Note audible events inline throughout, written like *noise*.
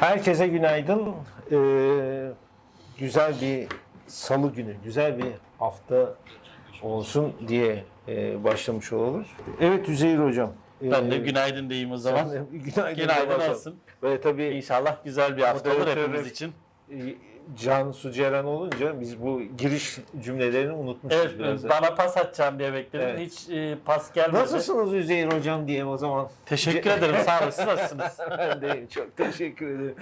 Herkese günaydın. Ee, güzel bir salı günü, güzel bir hafta olsun diye e, başlamış olalım. Evet Üzeyir Hocam. Ben de ee, günaydın diyeyim o zaman. de günaydın. Günaydın olsun. Böyle tabii İnşallah güzel bir hafta olur hepimiz için. e, Can Suceren olunca biz bu giriş cümlelerini unutmuşuz Evet, biraz. da. bana pas atacağım diye bekledim. Evet. Hiç e, pas gelmedi. Nasılsınız Üzeyir Hocam diye o zaman. Teşekkür *laughs* ederim. Sağ olun. Siz nasılsınız? *laughs* ben de çok teşekkür ederim.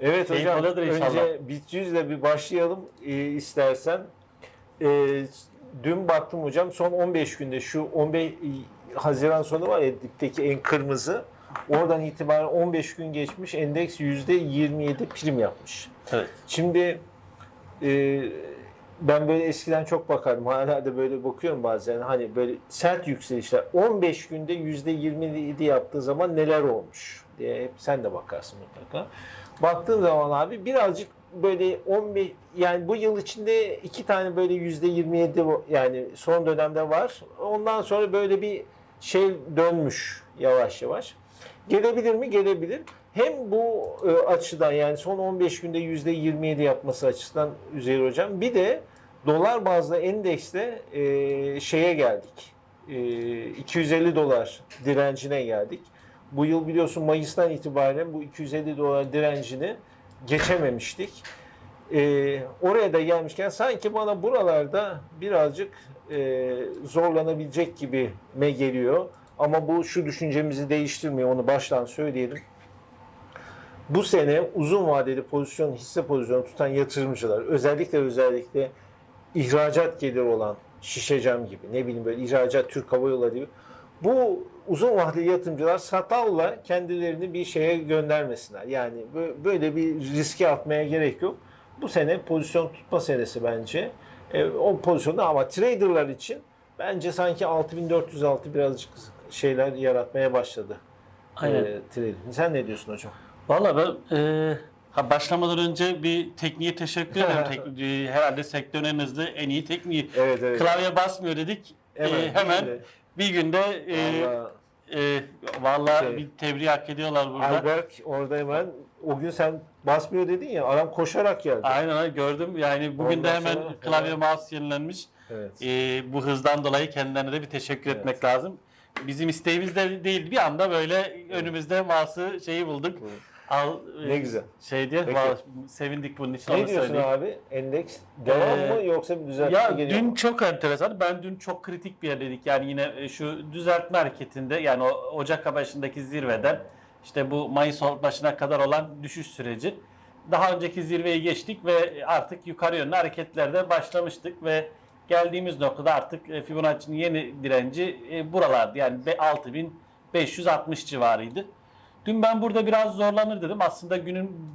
Evet Keyif hocam önce bit yüzle bir başlayalım e, istersen. E, dün baktım hocam son 15 günde şu 15 Haziran sonu var ya dipteki en kırmızı. Oradan itibaren 15 gün geçmiş endeks %27 prim yapmış. Evet. Şimdi e, ben böyle eskiden çok bakardım. Hala da böyle bakıyorum bazen. Hani böyle sert yükselişler. 15 günde %27 yaptığı zaman neler olmuş diye hep sen de bakarsın mutlaka. Baktığın zaman abi birazcık böyle 15 yani bu yıl içinde iki tane böyle %27 yani son dönemde var. Ondan sonra böyle bir şey dönmüş yavaş yavaş. Gelebilir mi? Gelebilir. Hem bu e, açıdan yani son 15 günde %27 yapması açısından Üzeyir Hocam. Bir de dolar bazlı endekste e, şeye geldik. E, 250 dolar direncine geldik. Bu yıl biliyorsun Mayıs'tan itibaren bu 250 dolar direncini geçememiştik. E, oraya da gelmişken sanki bana buralarda birazcık e, zorlanabilecek gibi me geliyor. Ama bu şu düşüncemizi değiştirmiyor. Onu baştan söyleyelim. Bu sene uzun vadeli pozisyon, hisse pozisyonu tutan yatırımcılar özellikle özellikle ihracat geliri olan Şişecam gibi ne bileyim böyle ihracat Türk Hava Yolları gibi bu uzun vadeli yatırımcılar satavla kendilerini bir şeye göndermesinler. Yani bö- böyle bir riske atmaya gerek yok. Bu sene pozisyon tutma senesi bence. E, o pozisyonda ama traderlar için bence sanki 6406 birazcık şeyler yaratmaya başladı. Aynen. E, trader. Sen ne diyorsun hocam? Valla ben e, ha başlamadan önce bir tekniğe teşekkür ederim. *laughs* Tek- e, herhalde sektörün en hızlı, en iyi tekniği. Evet evet. Klavye basmıyor dedik. E, Hemen, hemen şimdi. bir günde e, Vallahi e, valla Şey. bir tebrik hak ediyorlar burada. Alberk orada hemen o gün sen basmıyor dedin ya adam koşarak geldi. Aynen gördüm. Yani bugün de Ondan hemen sonra- klavye mouse yenilenmiş. Evet. Ee, bu hızdan dolayı kendilerine de bir teşekkür Evet. etmek lazım. Bizim isteğimiz de değil. Bir anda böyle önümüzde mouse'u şeyi bulduk. Al e, Ne güzel. Şey diye Peki. vallahi sevindik bunun için Ne diyorsun söyleyeyim. abi? Endeks devam Ee, mı yoksa bir düzeltme Ya geliyor dün mu? çok enteresan. Ben dün çok kritik bir yerdeydik. Yani yine e, şu düzeltme hareketinde yani o Ocak başındaki zirveden işte bu Mayıs başına kadar olan düşüş süreci. Daha önceki zirveyi geçtik ve artık yukarı yönlü hareketlerde başlamıştık ve geldiğimiz noktada artık e, Fibonacci'nin yeni direnci e, buralardı. Yani be- 6560 civarıydı. Dün ben burada biraz zorlanır dedim. Aslında günün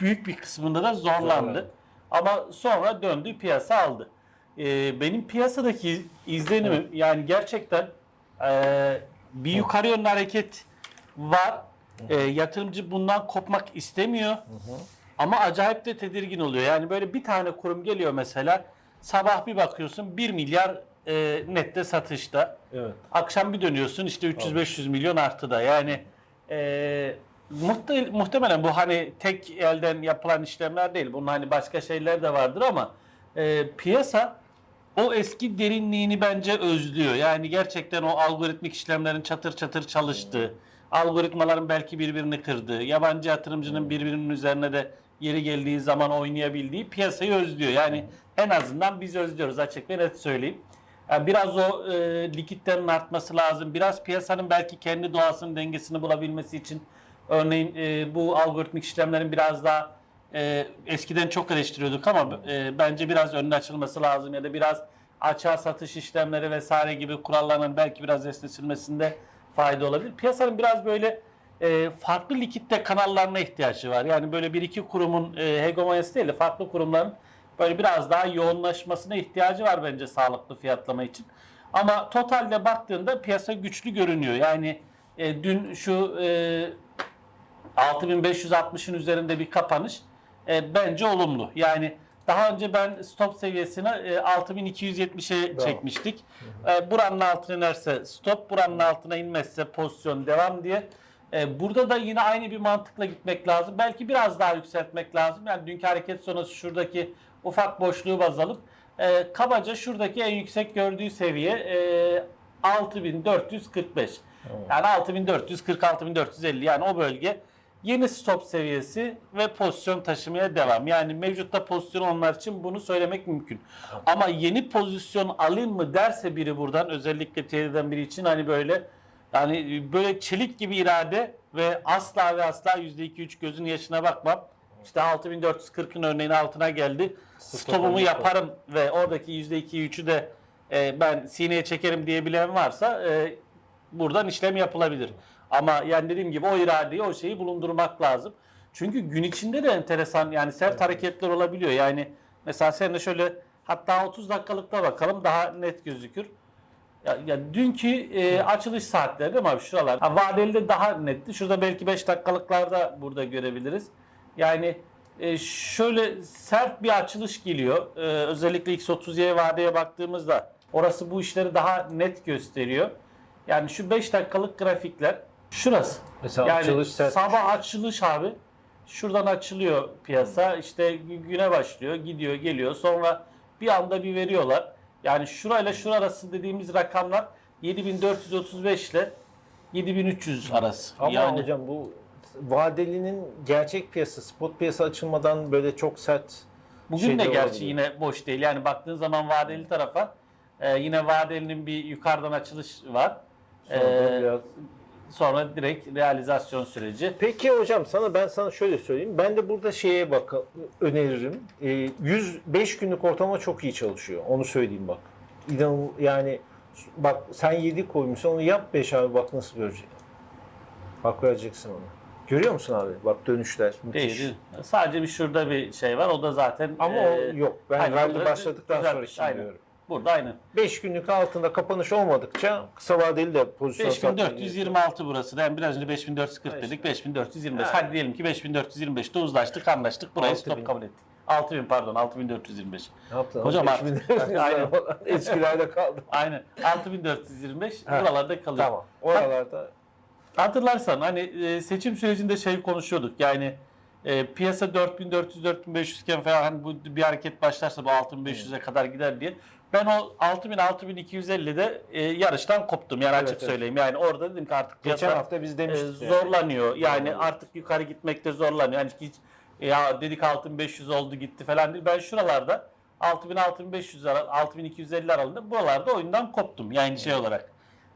büyük bir kısmında da zorlandı. Zorlandı. Ama sonra döndü piyasa aldı. Ee, benim piyasadaki izlenimim yani gerçekten e, bir yukarı yönlü hareket var. E, yatırımcı bundan kopmak istemiyor. Ama acayip de tedirgin oluyor. Yani böyle bir tane kurum geliyor mesela sabah bir bakıyorsun 1 milyar e, nette satışta. Evet. Akşam bir dönüyorsun işte 300-500 milyon artıda. Yani e, muhte- muhtemelen bu hani tek elden yapılan işlemler değil. Bunun hani başka şeyler de vardır ama e, piyasa o eski derinliğini bence özlüyor. Yani gerçekten o algoritmik işlemlerin çatır çatır çalıştığı, algoritmaların belki birbirini kırdığı, yabancı yatırımcının birbirinin üzerine de yeri geldiği zaman oynayabildiği piyasayı özlüyor. Yani en azından biz özlüyoruz açık ve net söyleyeyim. Yani biraz o e, likitlerin artması lazım. Biraz piyasanın belki kendi doğasının dengesini bulabilmesi için örneğin e, bu algoritmik işlemlerin biraz daha e, eskiden çok eleştiriyorduk ama e, bence biraz önüne açılması lazım ya da biraz açığa satış işlemleri vesaire gibi kuralların belki biraz esnetilmesinde fayda olabilir. Piyasanın biraz böyle e, farklı likitte kanallarına ihtiyacı var. Yani böyle bir iki kurumun e, hegemonyası değil de farklı kurumların böyle biraz daha yoğunlaşmasına ihtiyacı var bence sağlıklı fiyatlama için. Ama totalde baktığında piyasa güçlü görünüyor. Yani e, dün şu e, 6560'ın üzerinde bir kapanış e, bence olumlu. Yani daha önce ben stop seviyesine e, 6270'e Bravo. çekmiştik. E, buranın altına inerse stop, buranın altına inmezse pozisyon devam diye burada da yine aynı bir mantıkla gitmek lazım. Belki biraz daha yükseltmek lazım. Yani dünkü hareket sonrası şuradaki ufak boşluğu baz alıp e, kabaca şuradaki en yüksek gördüğü seviye e, 6445. Yani 6440 6450 yani o bölge yeni stop seviyesi ve pozisyon taşımaya devam. Yani mevcutta pozisyon onlar için bunu söylemek mümkün. Ama yeni pozisyon alayım mı derse biri buradan özellikle TL'den biri için hani böyle yani böyle çelik gibi irade ve asla ve asla %2-3 gözün yaşına bakmam. İşte 6440'ın örneğin altına geldi. Stopumu yaparım ve oradaki %2'yi 3'ü de e, ben sineye çekerim diyebilen varsa e, buradan işlem yapılabilir. Ama yani dediğim gibi o iradeyi o şeyi bulundurmak lazım. Çünkü gün içinde de enteresan yani sert hareketler olabiliyor. Yani mesela sen de şöyle hatta 30 dakikalıkta bakalım daha net gözükür. Ya, ya dünkü e, açılış saatleri değil mi abi şuralar? Ha, vadeli de daha netti. Şurada belki 5 dakikalıklarda burada görebiliriz. Yani e, şöyle sert bir açılış geliyor. E, özellikle X30Y vadeye baktığımızda orası bu işleri daha net gösteriyor. Yani şu 5 dakikalık grafikler şurası. Mesela yani açılış sert. sabah açılış abi. Şuradan açılıyor piyasa. İşte gü- güne başlıyor, gidiyor, geliyor. Sonra bir anda bir veriyorlar. Yani şurayla şura arası dediğimiz rakamlar 7435 ile 7300 arası. Ama yani hocam bu vadelinin gerçek piyasa, spot piyasa açılmadan böyle çok sert bugün de gerçi olabilir. yine boş değil. Yani baktığın zaman vadeli tarafa e, yine vadelinin bir yukarıdan açılış var. Sonra Ee, biraz Sonra direkt realizasyon süreci. Peki hocam sana ben sana şöyle söyleyeyim. Ben de burada şeye bak öneririm. Ee, 105 günlük ortalama çok iyi çalışıyor. Onu söyleyeyim bak. İnan yani bak sen 7 koymuşsun onu yap 5 abi bak nasıl görecek. Bak vereceksin onu. Görüyor musun abi? Bak dönüşler müthiş. Değil. Sadece bir şurada bir şey var. O da zaten Ama e, o yok. Ben onları başladıktan sonra için aynen. diyorum. Burada aynı. 5 günlük altında kapanış olmadıkça kısa vadeli de pozisyon satmaya gerek yok. 5426 burası. Yani biraz önce 5440 Ha dedik. işte. 5425. Ha. Hadi diyelim ki 5425'te uzlaştık, anlaştık. Burayı 6000. stop kabul ettik. 6000 pardon 6425. Ne yaptın? Hocam Hocam artık- *laughs* Aynen. *laughs* Eskilerde kaldı. Aynen. 6425 Ha. buralarda kalıyor. Tamam. Oralarda Hatırlarsan hani e, seçim sürecinde şey konuşuyorduk. Yani e, piyasa 4400-4500 iken falan hani bu bir hareket başlarsa bu 6500'e kadar gider diye. Ben o 6000 6250'de e, yarıştan koptum. Yani Evet, açık evet. söyleyeyim. Yani orada dedim ki artık geçen piyasa hafta biz e, demiştik. yani. zorlanıyor. Yani Zorlanıyor. artık yukarı gitmekte zorlanıyor. Yani hiç e, ya dedik 6500 oldu gitti falan değil. Ben şuralarda 6000 6500 ara- 6250 aralığında buralarda oyundan koptum. Yani şey olarak.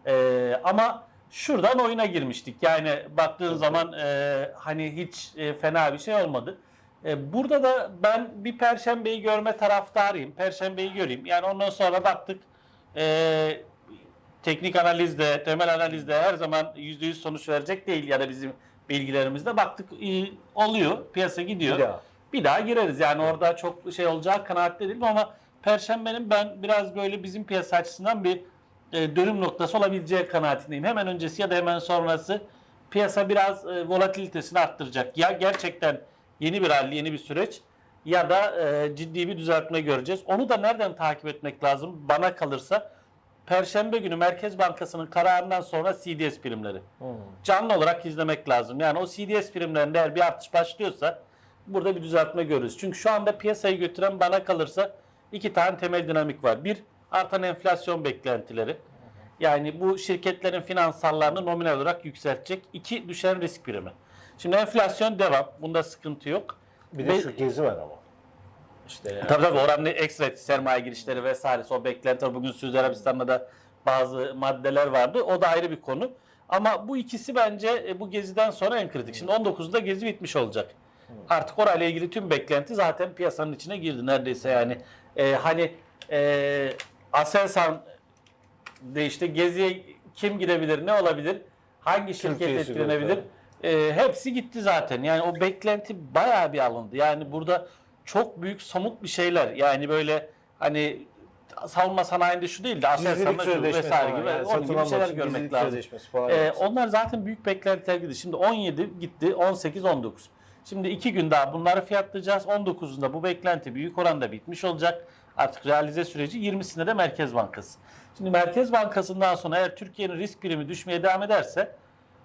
E, ama şuradan oyuna girmiştik. Yani baktığın zaman e, hani hiç e, fena bir şey olmadı. E, burada da ben bir perşembeyi görme taraftarıyım. Perşembeyi göreyim. Yani ondan sonra baktık e, teknik analizde, temel analizde her zaman %100 sonuç verecek değil ya da bizim bilgilerimizde baktık iyi oluyor, piyasa gidiyor. Bir daha. Bir daha gireriz. Yani orada çok şey olacağı kanaatte değilim ama Perşembenin ben biraz böyle bizim piyasa açısından bir e, dönüm noktası olabileceği kanaatindeyim. Hemen öncesi ya da hemen sonrası piyasa biraz e, volatilitesini arttıracak. Ya gerçekten yeni bir hal, yeni bir süreç ya da e, ciddi bir düzeltme göreceğiz. Onu da nereden takip etmek lazım? Bana kalırsa Perşembe günü Merkez Bankası'nın kararından sonra CDS primleri Hmm. canlı olarak izlemek lazım. Yani o CDS primlerinde eğer bir artış başlıyorsa burada bir düzeltme görürüz. Çünkü şu anda piyasayı götüren bana kalırsa iki tane temel dinamik var. Bir, artan enflasyon beklentileri. Yani bu şirketlerin finansallarını nominal olarak yükseltecek. İki, düşen risk primi. Şimdi enflasyon devam. Bunda sıkıntı yok. Bir de Ve- şu gezi var ama. İşte yani. Tabii tabii oranlı ekstra sermaye girişleri vesairesi o beklentiler bugün Suudi Arabistan'da da bazı maddeler vardı. O da ayrı bir konu. Ama bu ikisi bence e, bu geziden sonra en kritik. Şimdi 19'da gezi bitmiş olacak. Artık orayla ilgili tüm beklenti zaten piyasanın içine girdi neredeyse yani. E, hani e, Aselsan de işte geziye kim gidebilir, ne olabilir, hangi şirket Türkiye etkilenebilir? E, hepsi gitti zaten. Yani o beklenti bayağı bir alındı. Yani burada çok büyük somut bir şeyler. Yani böyle hani savunma sanayinde şu değil de Aselsan'da şu vesaire gibi, yani onun gibi şeyler görmek lazım. Ee, onlar zaten büyük beklentiler gidiyor. Şimdi 17 gitti, 18, 19. Şimdi iki gün daha bunları fiyatlayacağız. 19'unda bu beklenti büyük oranda bitmiş olacak. Artık realize süreci 20'sinde de Merkez Bankası. Şimdi Merkez Bankası'ndan sonra eğer Türkiye'nin risk primi düşmeye devam ederse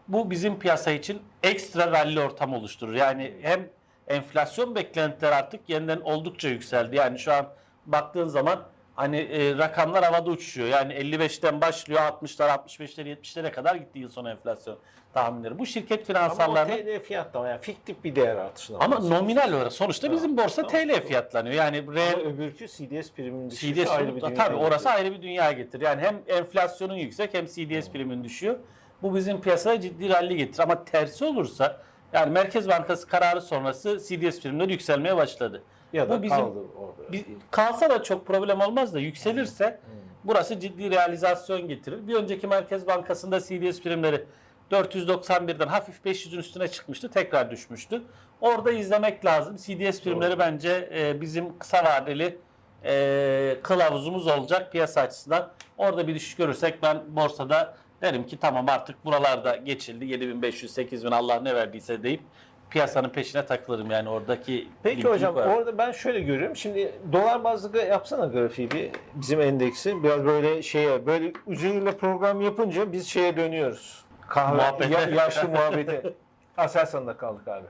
Bu bizim piyasa için ekstra rally ortamı oluşturur. Yani hem enflasyon beklentileri artık yeniden oldukça yükseldi. Yani şu an baktığın zaman hani e, rakamlar havada uçuşuyor. Yani 55'ten başlıyor 60'lar 65'lere 70'lere kadar gitti yıl sonu enflasyon tahminleri. Bu şirket Ama finansallarının TL fiyat da yani fiktif bir değer artışına. ama nominal olarak sonuçta bizim borsa Tamam, TL fiyatlanıyor. Yani Ama reel öbürkü CDS priminin düşüşü CDS ayrı bir tabii dünya orası getiriyor. ayrı bir dünya getirir. Yani hem enflasyonun yüksek hem CDS primin düşüyor. Bu bizim piyasaya ciddi rally getirir. Ama tersi olursa yani Merkez Bankası kararı sonrası CDS primleri yükselmeye başladı. ya da bu bizim- kaldı orada. Bir, kalsa da çok problem olmaz da yükselirse burası ciddi realizasyon getirir. Bir önceki Merkez Bankası'nda CDS primleri 491'den hafif 500'ün üstüne çıkmıştı. Tekrar düşmüştü. Orada izlemek lazım. CDS primleri Doğru. bence e, bizim kısa vadeli e, kılavuzumuz olacak piyasa açısından. Orada bir düşüş görürsek ben borsada derim ki tamam artık buralarda geçildi. 7500 8000 Allah ne verdiyse deyip piyasanın peşine takılırım yani oradaki Peki hocam koyarım. orada ben şöyle görüyorum. Şimdi dolar bazlı yapsana grafiği bir bizim endeksi. Biraz böyle şeye böyle üzeriyle program yapınca biz şeye dönüyoruz. Kahve, Muhabbete. ya- yaşlı muhabbete. Aselsan'da kaldık abi.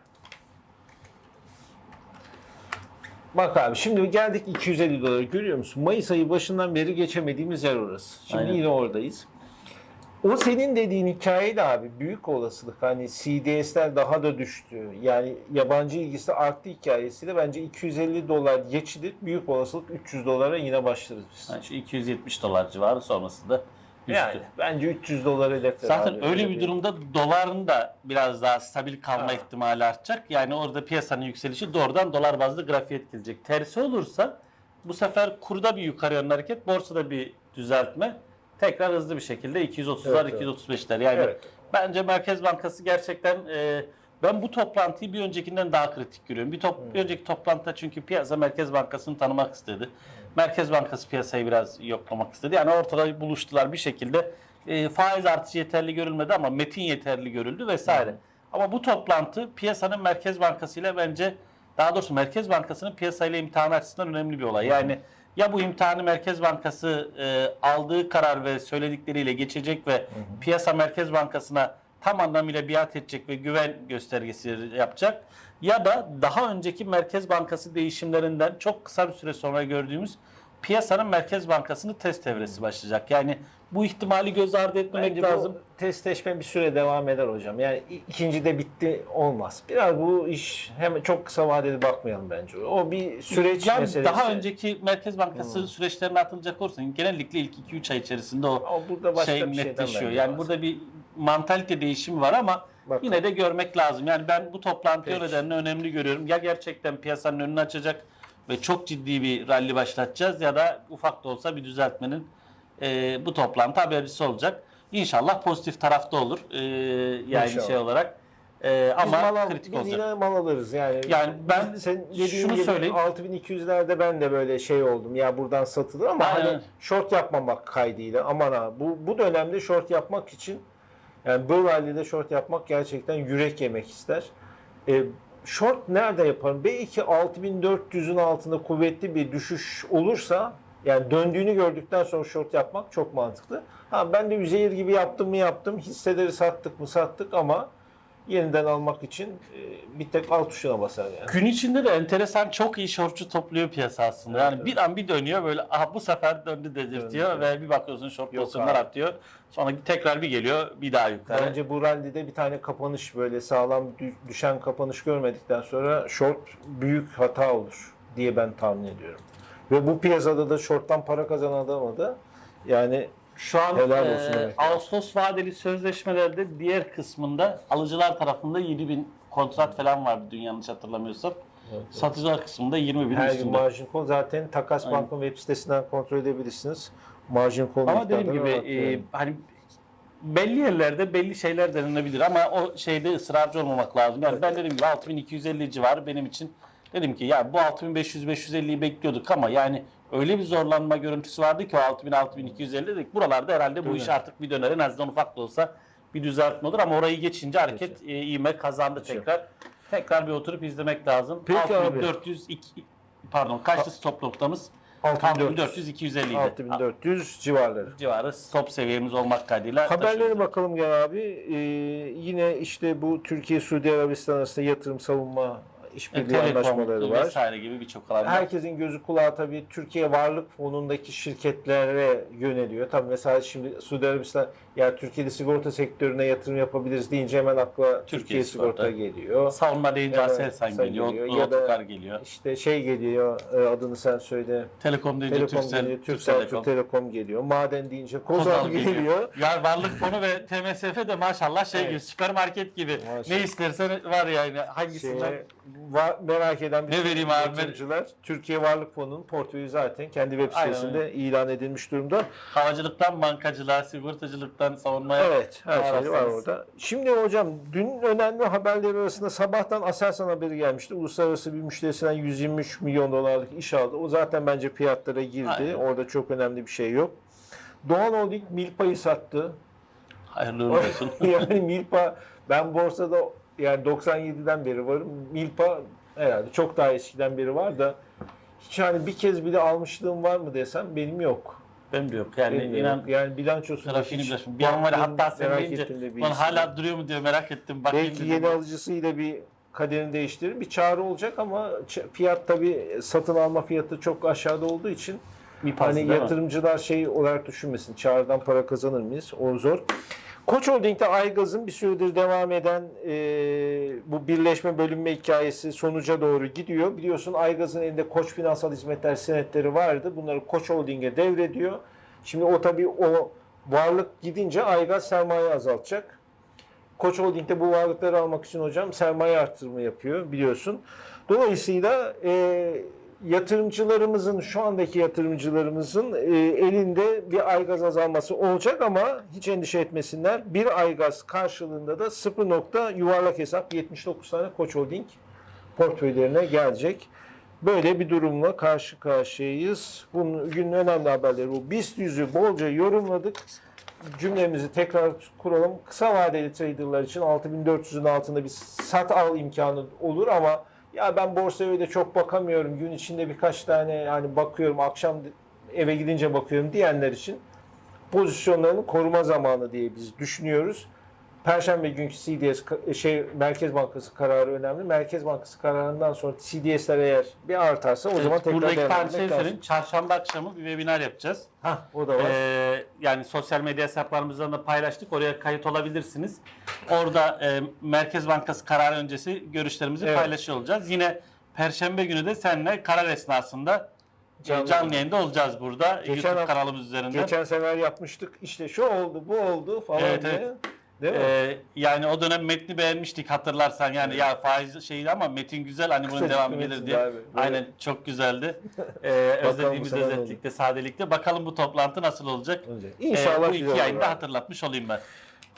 Bak abi şimdi geldik 250 dolara görüyor musun? Mayıs ayı başından beri geçemediğimiz yer orası. Şimdi Aynen. yine oradayız. O senin dediğin hikaye de abi büyük olasılık hani CDS'ler daha da düştü. Yani yabancı ilgisi arttı hikayesiyle bence 250 dolar geçilip büyük olasılık 300 dolara yine başlarız biz. Yani şu 270 dolar civarı sonrasında düştü. Yani bence 300 dolar hedefler Zaten abi. öyle bir durumda doların da biraz daha stabil kalma Ha. ihtimali artacak. Yani orada piyasanın yükselişi doğrudan dolar bazlı grafiğe etkileyecek. Tersi olursa bu sefer kurda bir yukarı yönlü hareket, borsada bir düzeltme. Tekrar hızlı bir şekilde 230'lar, Evet, evet. 235'ler. Yani Evet. bence Merkez Bankası gerçekten e, ben bu toplantıyı bir öncekinden daha kritik görüyorum. Bir, top, bir önceki toplantıda çünkü piyasa Merkez Bankası'nı tanımak istedi. Merkez Bankası piyasayı biraz yoklamak istedi. Yani ortada buluştular bir şekilde. E, faiz artışı yeterli görülmedi ama metin yeterli görüldü vesaire. Ama bu toplantı piyasanın Merkez Bankası ile bence daha doğrusu Merkez Bankası'nın piyasayla imtihanı açısından önemli bir olay. Yani ya bu imtihanı Merkez Bankası e, aldığı karar ve söyledikleriyle geçecek ve piyasa Merkez Bankası'na tam anlamıyla biat edecek ve güven göstergesi yapacak. Ya da daha önceki Merkez Bankası değişimlerinden çok kısa bir süre sonra gördüğümüz piyasanın Merkez Bankası'nın test evresi başlayacak. Yani bu ihtimali göz ardı etmemek Bence lazım. bu testleşme bir süre devam eder hocam. Yani ikinci de bitti olmaz. Biraz bu iş hem çok kısa vadeli bakmayalım bence. O bir süreç yani meselesi. daha önceki Merkez Bankası süreçlerine atılacak olursan genellikle ilk 2-3 ay içerisinde o burada başka şey bir netleşiyor. Yani burada bir mantalite değişimi var ama Bakalım. yine de görmek lazım. Yani ben bu toplantıyı nedenle önemli görüyorum. Ya gerçekten piyasanın önünü açacak ve çok ciddi bir rally başlatacağız ya da ufak da olsa bir düzeltmenin e, bu toplantı habercisi olacak. İnşallah pozitif tarafta olur. E, yani İnşallah. şey olarak. E, Biz ama mal al- kritik biz olacak. yine mal alırız yani. Yani ben Biz sen dediğin şunu gibi söyleyeyim. 6200'lerde ben de böyle şey oldum. Ya buradan satılır ama Aynen. hani short yapmamak kaydıyla aman ha bu bu dönemde short yapmak için yani bu rally'de short yapmak gerçekten yürek yemek ister. E, short nerede yaparım? Belki 6400'ün altında kuvvetli bir düşüş olursa yani döndüğünü gördükten sonra short yapmak çok mantıklı. Ha ben de Üzeyir gibi yaptım mı yaptım. Hisseleri sattık mı sattık ama yeniden almak için e, bir tek alt tuşuna basar yani. Gün içinde de enteresan çok iyi şortçu topluyor piyasa aslında. Evet, yani evet. bir an bir dönüyor böyle aha bu sefer döndü dedirtiyor Döndü, ve bir bakıyorsun short pozisyonlar artıyor. Sonra tekrar bir geliyor bir daha yukarı. Bence bu rally'de bir tane kapanış böyle sağlam dü- düşen kapanış görmedikten sonra short büyük hata olur diye ben tahmin ediyorum. Ve bu piyasada da short'tan para kazanan adama da yani Şu an Helal e, demek. Ağustos vadeli sözleşmelerde diğer kısmında alıcılar tarafında 7 bin kontrat falan vardı dün yanlış hatırlamıyorsam. Satıcılar kısmında 20 bin her gün üstünde. margin call zaten Takas Aynen. Bank'ın web sitesinden kontrol edebilirsiniz. Margin call Ama dediğim gibi e, hani belli yerlerde belli şeyler denenebilir ama o şeyde ısrarcı olmamak lazım. Yani ben dediğim gibi 6250 civarı benim için dedim ki ya bu 6500-550'yi bekliyorduk ama yani öyle bir zorlanma görüntüsü vardı ki o 6000-6250 dedik. Buralarda herhalde bu Değil iş mi? artık bir döner en azından ufak da olsa bir düzeltme olur ama orayı geçince hareket e, ivme kazandı Geçiyor. tekrar. Tekrar bir oturup izlemek lazım. Peki abi. 6402 pardon kaçtı stop noktamız? 6400 6400-250 idi. 6400 civarları. civarı stop seviyemiz olmak kaydıyla Haberlere taşıyoruz. bakalım gel abi. Ee, yine işte bu Türkiye Suudi Arabistan arasında yatırım savunma işbirliği Telekom anlaşmaları var. vesaire gibi birçok alanda. Herkesin gözü kulağı tabii Türkiye Varlık Fonu'ndaki şirketlere yöneliyor. Tabii mesela şimdi Suudi Arabistan ya Türkiye'de sigorta sektörüne yatırım yapabiliriz deyince hemen akla Türkiye, sigorta. Sigorta. geliyor. Savunma deyince Evet, Aselsan geliyor, geliyor. Ya da- geliyor. İşte şey geliyor e, adını sen söyle. Telekom deyince Telekom Türksel, geliyor, Türk Türksel, Telekom. Türk Telekom geliyor. Maden deyince Kozan, Kozan geliyor. geliyor. Ya Varlık Fonu ve TMSF de maşallah şey Evet. gibi süpermarket gibi. Maşallah. Ne istersen var yani hangisinden. Şeye, va- merak eden bütün Ne vereyim abi? yatırımcılar Türkiye Varlık Fonu'nun portföyü zaten kendi web Aynen sitesinde ilan edilmiş durumda. Havacılıktan bankacılığa, sigortacılıktan savunmaya. Evet, her şey var orada. Şimdi hocam dün önemli haberler arasında sabahtan Aselsan haberi gelmişti. Uluslararası bir müşterisinden 123 milyon dolarlık iş aldı. O zaten bence fiyatlara girdi. Aynen. Orada çok önemli bir şey yok. Doğan Holding Milpa'yı sattı. Hayırlı olsun. *laughs* yani Milpa ben borsada yani 97'den beri varım. Milpa herhalde çok daha eskiden beri var da hiç hani bir kez bile almışlığım var mı desem benim yok. Benim de yok. Yani Benim inan yok. yani bilançosu trafiğini biliyorsun. Bir an var ya, hatta sen merak deyince ettim de bir lan isim. hala duruyor mu diye merak ettim. Bakayım Belki dedim. yeni alıcısıyla bir kaderini değiştirir. Bir çağrı olacak ama fiyat tabii satın alma fiyatı çok aşağıda olduğu için Bir hani değil mi? yatırımcılar şey olarak düşünmesin. Çağrıdan para kazanır mıyız? O zor. Koç Holding'de Aygaz'ın bir süredir devam eden e, bu birleşme bölünme hikayesi sonuca doğru gidiyor. Biliyorsun Aygaz'ın elinde Koç Finansal Hizmetler senetleri vardı. Bunları Koç Holding'e devrediyor. Şimdi o tabii o varlık gidince Aygaz sermaye azaltacak. Koç Holding'de bu varlıkları almak için hocam sermaye artırımı yapıyor biliyorsun. Dolayısıyla e, yatırımcılarımızın şu andaki yatırımcılarımızın e, elinde bir aygaz azalması olacak ama hiç endişe etmesinler. Bir aygaz karşılığında da 0 nokta yuvarlak hesap 79 tane Koç Holding portföylerine gelecek. Böyle bir durumla karşı karşıyayız. Bunun günün önemli haberleri bu. BIST yüzü bolca yorumladık cümlemizi tekrar kuralım. Kısa vadeli traderlar için 6400'ün altında bir sat al imkanı olur ama ya ben borsaya öyle çok bakamıyorum. Gün içinde birkaç tane yani bakıyorum akşam eve gidince bakıyorum diyenler için pozisyonlarını koruma zamanı diye biz düşünüyoruz. Perşembe günkü CDS ka- şey Merkez Bankası kararı önemli. Merkez Bankası kararından sonra CDS'ler eğer bir artarsa o zaman Evet, tekrar burada iki tane değerlendirmek şey lazım. söyleyeyim. Çarşamba akşamı bir webinar yapacağız. Hah, o da var. Ee, yani sosyal medya hesaplarımızdan da paylaştık. Oraya kayıt olabilirsiniz. Orada e, Merkez Bankası kararı öncesi görüşlerimizi Evet. paylaşıyor olacağız. Yine Perşembe günü de seninle karar esnasında Canlı. canlı, canlı yayında olacağız burada. Geçen YouTube kanalımız üzerinden. Geçen sefer yapmıştık. İşte şu oldu, bu oldu falan Evet, diye. evet. Değil mi? Ee, yani o dönem metni beğenmiştik hatırlarsan yani ya faiz şeydi ama metin güzel hani bunun *laughs* Kısacık devamı gelir diye. abi. Aynen çok güzeldi. *laughs* Ee, özlediğimiz bu özetlikte, sadelikte. Bakalım bu toplantı nasıl olacak? Önce. Ee, İnşallah bu güzel iki yayında hatırlatmış olayım ben.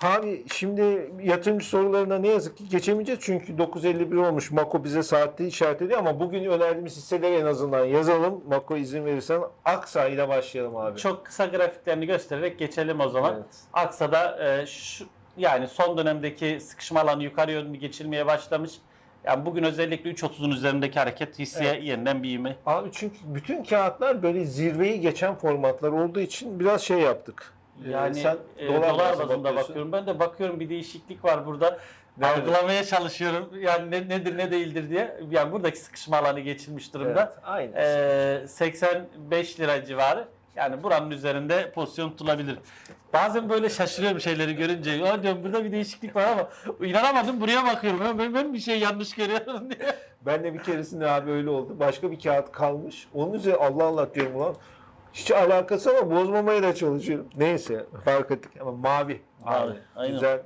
Abi şimdi yatırımcı sorularına ne yazık ki geçemeyeceğiz çünkü 9.51 olmuş. Mako bize saati işaret ediyor ama bugün önerdiğimiz hisseleri en azından yazalım. Mako izin verirsen Aksa ile başlayalım abi. Çok kısa grafiklerini göstererek geçelim o zaman. Evet. Aksa'da e, şu, yani son dönemdeki sıkışma alanı yukarı yönlü geçilmeye başlamış. Yani bugün özellikle 3.30'un üzerindeki hareket hisseye Evet. yeniden bir ivme. Abi çünkü bütün kağıtlar böyle zirveyi geçen formatlar olduğu için biraz şey yaptık. Ee, Yani sen e, dolar, dolar, bazında bakıyorum. Ben de bakıyorum bir değişiklik var burada. Nerede? Algılamaya çalışıyorum. Yani ne, nedir ne değildir diye. Yani buradaki sıkışma alanı geçilmiş durumda. Evet, aynen. Ee, 85 lira civarı. Yani buranın üzerinde pozisyon tutulabilir. Bazen böyle şaşırıyorum şeyleri görünce. Ya diyorum burada bir değişiklik var ama inanamadım buraya bakıyorum. Ben, ben, ben bir şey yanlış görüyorum *laughs* diye. Ben de bir keresinde abi öyle oldu. Başka bir kağıt kalmış. Onun üzerine Allah Allah diyorum ulan. Hiç alakası ama bozmamaya da çalışıyorum. Neyse fark ettik ama mavi. Mavi, aynen. Güzel.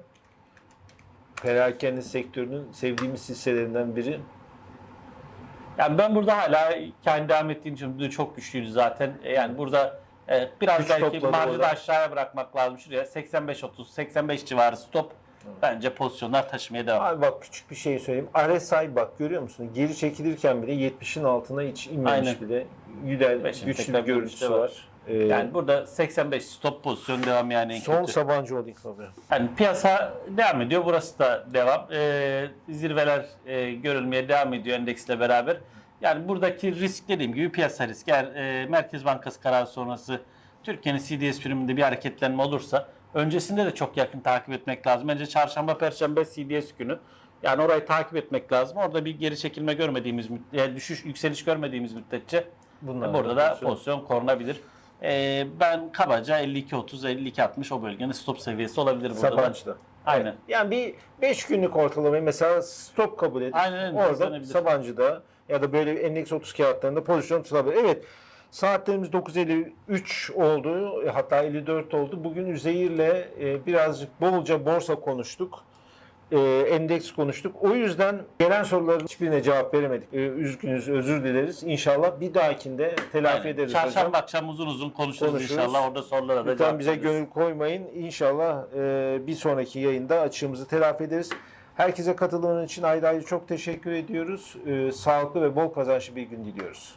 Perakende sektörünün sevdiğimiz hisselerinden biri. Yani ben burada hala kendi devam ettiğim için çok güçlüydü zaten. E, Yani burada e, biraz Güç belki marjı da aşağıya bırakmak lazım. Şuraya 85-30, 85 civarı stop. Bence pozisyonlar taşımaya devam. Abi bak küçük bir şey söyleyeyim. RSI bak görüyor musun? Geri çekilirken bile 70'in altına hiç inmemiş Aynen. bile. Beşin güçlü bir görüntüsü var. var. Ee, Yani burada 85 stop pozisyon devam yani son kötü. Sabancı Holding abi. Yani piyasa devam ediyor. Burası da devam. Ee, zirveler e, görülmeye devam ediyor endeksle beraber. Yani buradaki risk dediğim gibi piyasa riski. Eğer e, Merkez Bankası kararı sonrası Türkiye'nin CDS priminde bir hareketlenme olursa öncesinde de çok yakın takip etmek lazım. Bence çarşamba, perşembe CDS günü. Yani orayı takip etmek lazım. Orada bir geri çekilme görmediğimiz, yani düşüş, yükseliş görmediğimiz müddetçe Bunlar burada da pozisyon korunabilir. E, ben kabaca 52.30, 52.60 o bölgenin stop seviyesi olabilir burada. da. Sabancı'da. Aynen. Yani bir 5 günlük ortalamayı mesela stop kabul edip Aynen orada. Sabancı'da ya da böyle endeks 30 kağıtlarında pozisyon tutabilir. Evet saatlerimiz 9.53 oldu e, hatta 54 oldu. Bugün Üzeyir'le e, birazcık bolca borsa konuştuk. E, endeks konuştuk. O yüzden gelen soruların hiçbirine cevap veremedik. E, üzgünüz, özür dileriz. İnşallah bir dahakinde telafi Aynen. ederiz Çarşamba hocam. akşam uzun uzun konuşuruz, Konuşuruz. inşallah. Orada sorulara da Lütfen bize veririz. gönül koymayın. İnşallah e, bir sonraki yayında açığımızı telafi ederiz. Herkese katılımın için ayrı ayrı çok teşekkür ediyoruz. E, sağlıklı ve bol kazançlı bir gün diliyoruz.